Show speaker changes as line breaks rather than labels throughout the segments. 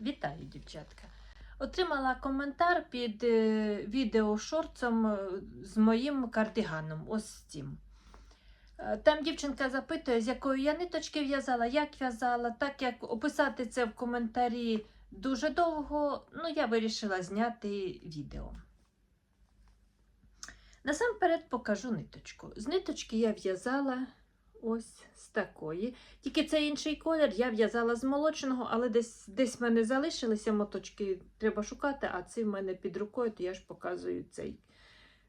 Вітаю, дівчатка. Отримала коментар під е, відео шорцом е, з моїм кардиганом. Ось цим. Е, Там дівчинка запитує, з якої я ниточки в'язала, як в'язала, так як описати це в коментарі дуже довго, ну я вирішила зняти відео. Насамперед покажу ниточку. З ниточки я в'язала ось з такої. Тільки це інший колір, я в'язала з молочного, але десь десь в мене залишилися моточки, треба шукати, а цей в мене під рукою, то я ж показую цей.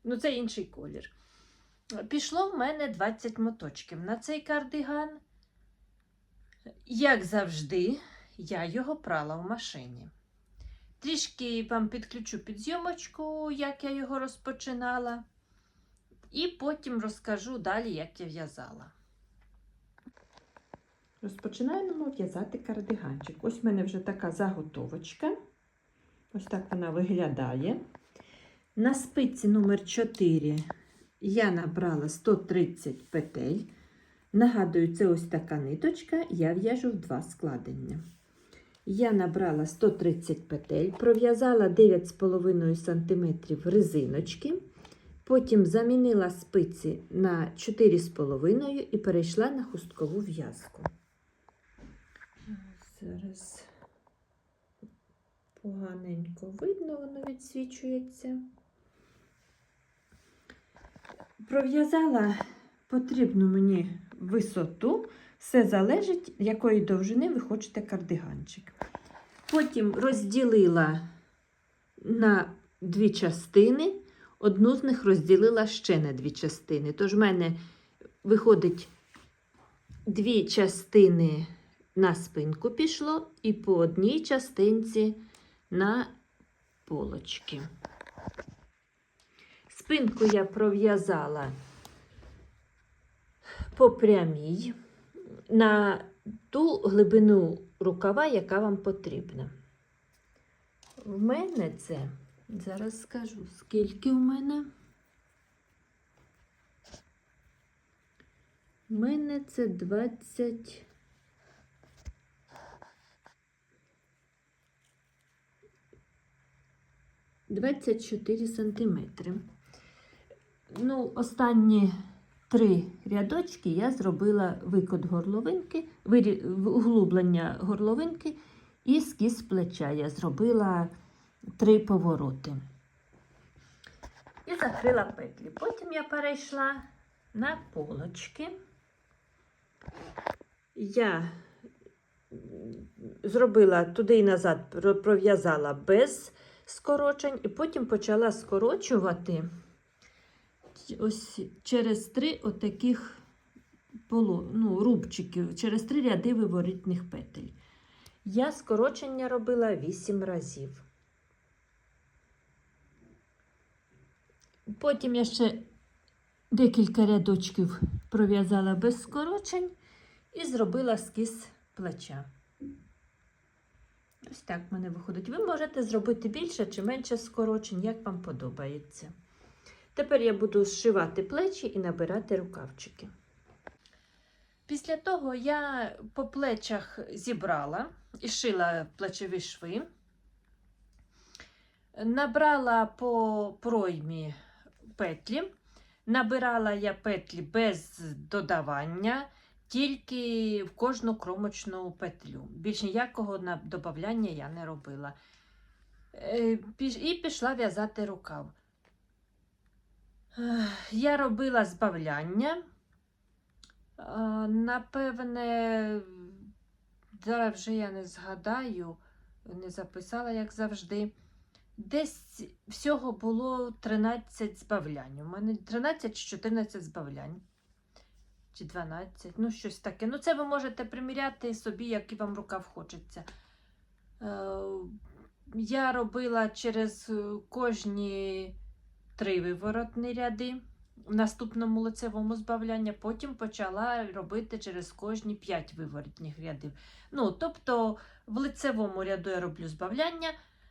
Ну, це інший колір. Пішло в мене 20 моточків на цей кардиган. Як завжди, я його прала в машині. Трішки вам підключу підзйомочку, як я його розпочинала, і потім розкажу далі, як я в'язала. Розпочинаємо в'язати кардиганчик. Ось в мене вже така заготовочка. Ось так вона виглядає. На спиці номер 4 я набрала 130 петель. Нагадую, це ось така ниточка, я в'яжу в два складення. Я набрала 130 петель, пров'язала 9,5 см резиночки. Потім замінила спиці на 4,5 і перейшла на хусткову в'язку. Зараз поганенько видно, воно відсвічується. Пров'язала потрібну мені висоту, все залежить, якої довжини ви хочете кардиганчик. Потім розділила на дві частини, одну з них розділила ще на дві частини. Тож в мене виходить дві частини на спинку пішло і по одній частинці на полочки. Спинку я пров'язала по прямій на ту глибину рукава, яка вам потрібна. В мене це, зараз скажу, скільки в мене. У мене це 20. Двадцять чотири сантиметри. Ну, останні три рядочки я зробила викот горловинки, углублення горловинки і скіз плеча. Я зробила три повороти. І закрила петлі. Потім я перейшла на полочки. Я зробила туди і назад, пров'язала без скорочень, і потім почала скорочувати ось через три отаких ну, рубчиків, через три ряди виворітних петель. Я скорочення робила 8 разів. Потім я ще декілька рядочків пров'язала без скорочень і зробила скіз плеча. Ось так в мене виходить. Ви можете зробити більше чи менше скорочень, як вам подобається. Тепер я буду зшивати плечі і набирати рукавчики. Після того я по плечах зібрала і шила плечові шви. Набрала по проймі петлі. Набирала я петлі без додавання, тільки в кожну кромочну петлю. Більш ніякого додавання я не робила. Е, І пішла в'язати рукав. Я робила збавляння. Напевне, зараз вже я не згадаю, не записала, як завжди. Десь всього було 13 збавлянь. У мене 13 чи 14 збавлянь. Чи 12, ну щось таке. Ну, це ви можете приміряти собі, як і вам рукав хочеться. Е, Я робила через е, кожні три виворотні ряди в наступному лицевому збавляння, потім почала робити через кожні 5 виворотніх рядів. Ну, тобто в лицевому ряду я роблю збавляння,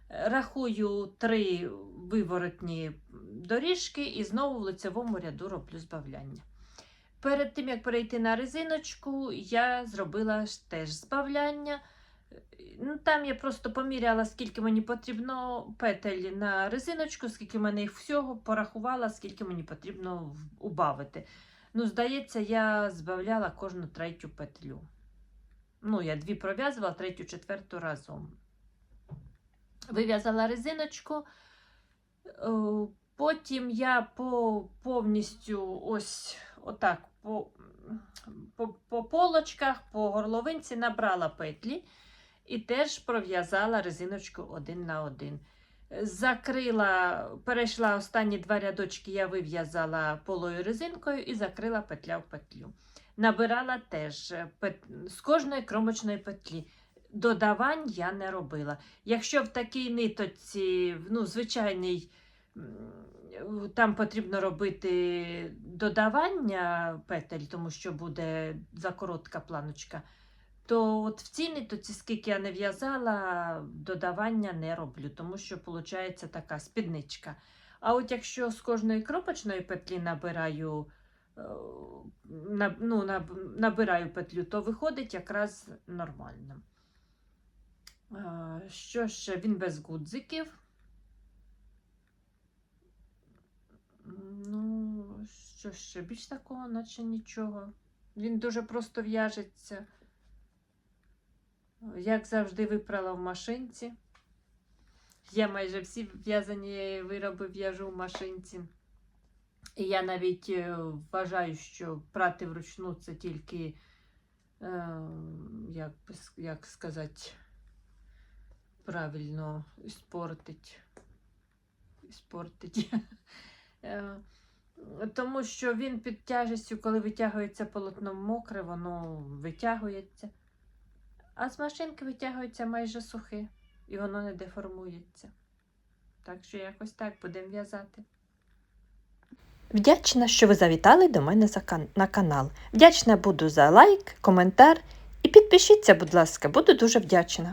рахую три виворотні доріжки і знову в лицевому ряду роблю збавляння. Перед тим, як перейти на резиночку, я зробила теж збавляння. Ну, там я просто поміряла, скільки мені потрібно петель на резиночку, скільки в мене їх всього, порахувала, скільки мені потрібно убавити. Ну, здається, я збавляла кожну третю петлю. Ну, я дві пров'язувала, третю, четверту разом. Вив'язала резиночку. Е, Потім я по повністю ось отак по, по, по полочках, по горловинці набрала петлі і теж пров'язала резиночку один на один. Закрила, перейшла останні два рядочки, я вив'язала полою резинкою і закрила петля в петлю. Набирала теж е, пет- з кожної кромочної петлі. Додавань я не робила. Якщо в такій ниточці, ну, звичайний, там потрібно робити додавання петель, тому що буде закоротка планочка, то от в цій нитоці, скільки я не в'язала, додавання не роблю, тому що виходить така спідничка. А от якщо з кожної кропочної петлі набираю, е, ну, набираю петлю, то виходить якраз нормально. Е, Що ще? Він без гудзиків. Ну, що ще? Більш такого, наче нічого. Він дуже просто в'яжеться. Як завжди, випрала в машинці. Я майже всі в'язані вироби в'яжу в машинці. І я навіть е, вважаю, що прати вручну це тільки, е, як, як сказати, правильно, спортить. Спортить. Тому що він під тяжестю, коли витягується полотно мокре, воно витягується. А з машинки витягується майже сухе, і воно не деформується. Так що якось так будемо в'язати.
Вдячна, що ви завітали до мене на канал. Вдячна буду за лайк, коментар і підпишіться, будь ласка, буду дуже вдячна.